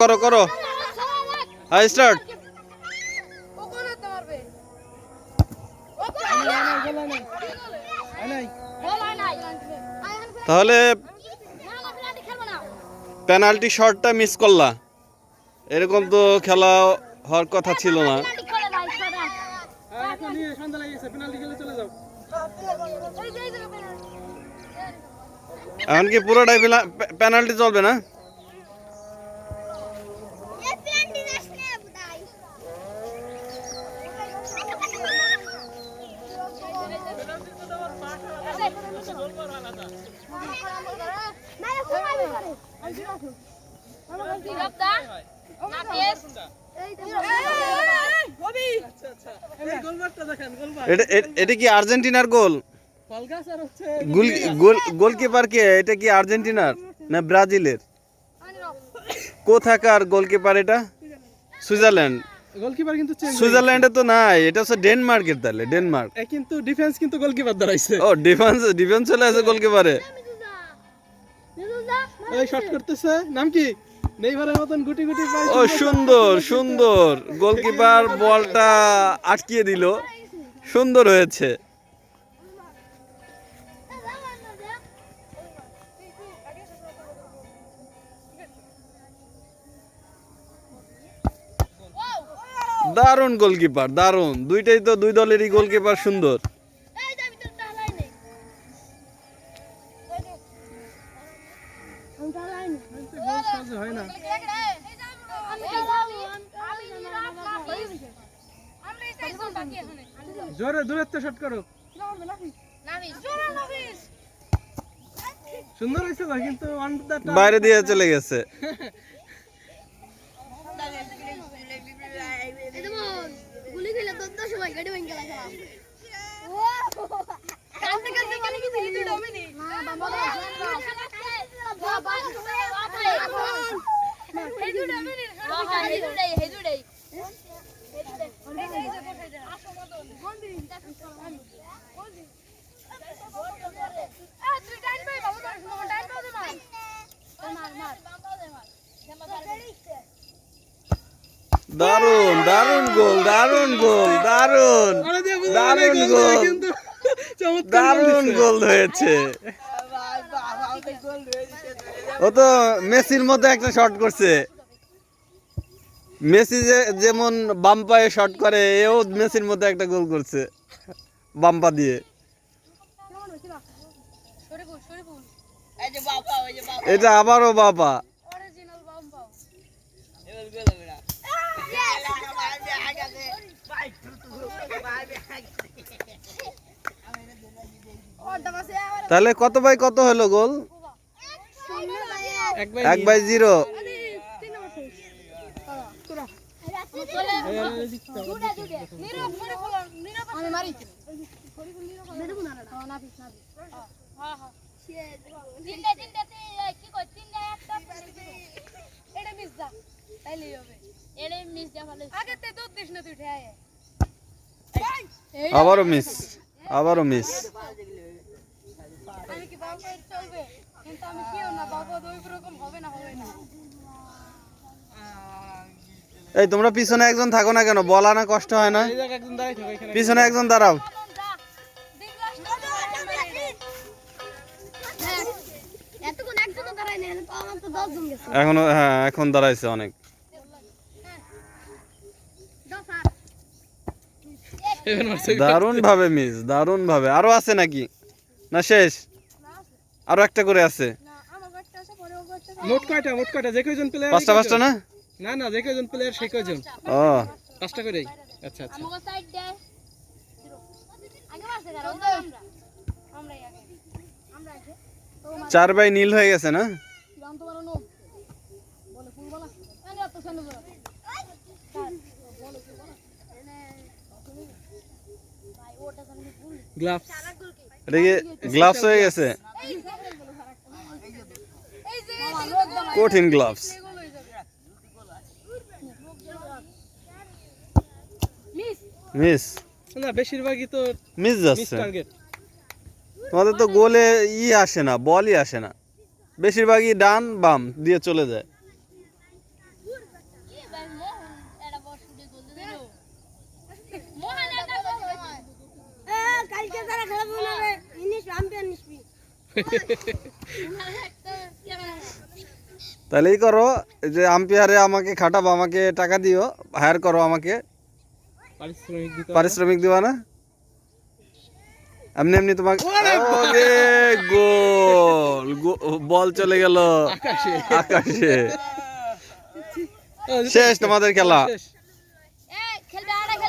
করো করো। High start তাহলে পেনাল্টি শটটা মিস করলা। এরকম তো খেলা হওয়ার কথা ছিল না। এমনকি পুরোটাই পেনাল্টি চলবে না? এটা এটা কি আর্জেন্টিনার গোল? কলগাছ গোল গোল গোলকিপার কে? এটা কি আর্জেন্টিনার না ব্রাজিলের? কোথাকার গোলকিপার এটা? সুইজারল্যান্ড। গোলকিপার কিন্তু সুইজারল্যান্ডে তো নাই এটা হচ্ছে ডেনমার্কের তাহলে ডেনমার্ক। কিন্তু ডিফেন্স কিন্তু গোলকিপার দাঁড়াইছে ও ডিফেন্স ডিফেন্স চলে আছে গোলকিপারে। এই শট করতেছে। নাম কি? নেইমারের মতন গুটি গুটি ও সুন্দর সুন্দর। গোলকিপার বলটা আটকিয়ে দিল। সুন্দর হয়েছে। দারুণ গোলকিপার দারুণ। দুইটাই তো দুই দলেরই গোলকিপার সুন্দর। সহজে হয় না? জোরে দূরত্ব শট করো। সুন্দর হয়েছে ভাই কিন্তু বাইরে দিয়ে চলে গেছে। মানে কি দিলি তুই ডমিনি না বাবা। বাবা হেদু ডমিনি হেদু দেই হেদু দেই তুই টাইম পাই বাবু টাইম পাও দে মার মার মার দারুণ দারুণ গোল। দারুণ গোল বুঝা দারুণ গোল দারুণ গোল হয়েছে ও তো মেসির মতো একটা শট করছে। মেসি যে যেমন বাম পায়ে শট করে, এও মেসির মতো একটা গোল করছে, বাম পা দিয়ে। এটা আবারও বাবা তাহলে কত বাই কত হলো গোল? এক বাই জিরো আমি মারি দেখুন না না নাফিস নাফিস তিনটা তিনটা কি কই তিনটা একটা এটা মিস দা তাইলেই হবে এটা মিস দা ভালো আগে তে দুধ দিস না তুই ঠায় আবারও মিস আবারও মিস আমি কি বাবা চলবে? কিন্তু আমি কিও না বাবা রকম হবে না হবে না। এই তোমরা পিছনে একজন থাকো না কেন? বলা না কষ্ট হয় না। এই জায়গায় একজন দাঁড়াই থাকো এখানে পিছনে একজন দাঁড়াও। এখনও হ্যাঁ এখন দাঁড়াইছে অনেক। দারুণ ভাবে মিস দারুণ ভাবে আরও আছে নাকি? না শেষ। আরও একটা করে আছে। মোট কয়টা মোট কয়টা? যে কয়জন প্লেয়ার পাঁচটা পাঁচটা না? না না যে কয়জন প্লেয়ার সেই কয়জন? ও। পাঁচটা করেই? আচ্ছা আচ্ছা। আমাকে সাইড দে। আগে মাসে কারণ আমরা। আমরাই আগে। আমরা আগে। তো চার বাই নীল হয়ে গেছে না? গ্লাভস তো বলো নো কঠিন গ্লাভস মিস না বেশিরভাগই তো মিস যাচ্ছে। তোমাদের তো গোলে ই আসে না বলই আসে না। বেশিরভাগই ডান বাম দিয়ে চলে যায়। কালকে তারা খেলা তাহলে এই করো যে আম্পায়ারে আমাকে খাটাবো আমাকে টাকা দিও হায়ার করো আমাকে। পারিশ্রমিক দিবা না? এমনি এমনি তোমাকে গোল বল চলে গেল। আকাশে। শেষ তোমাদের খেলা।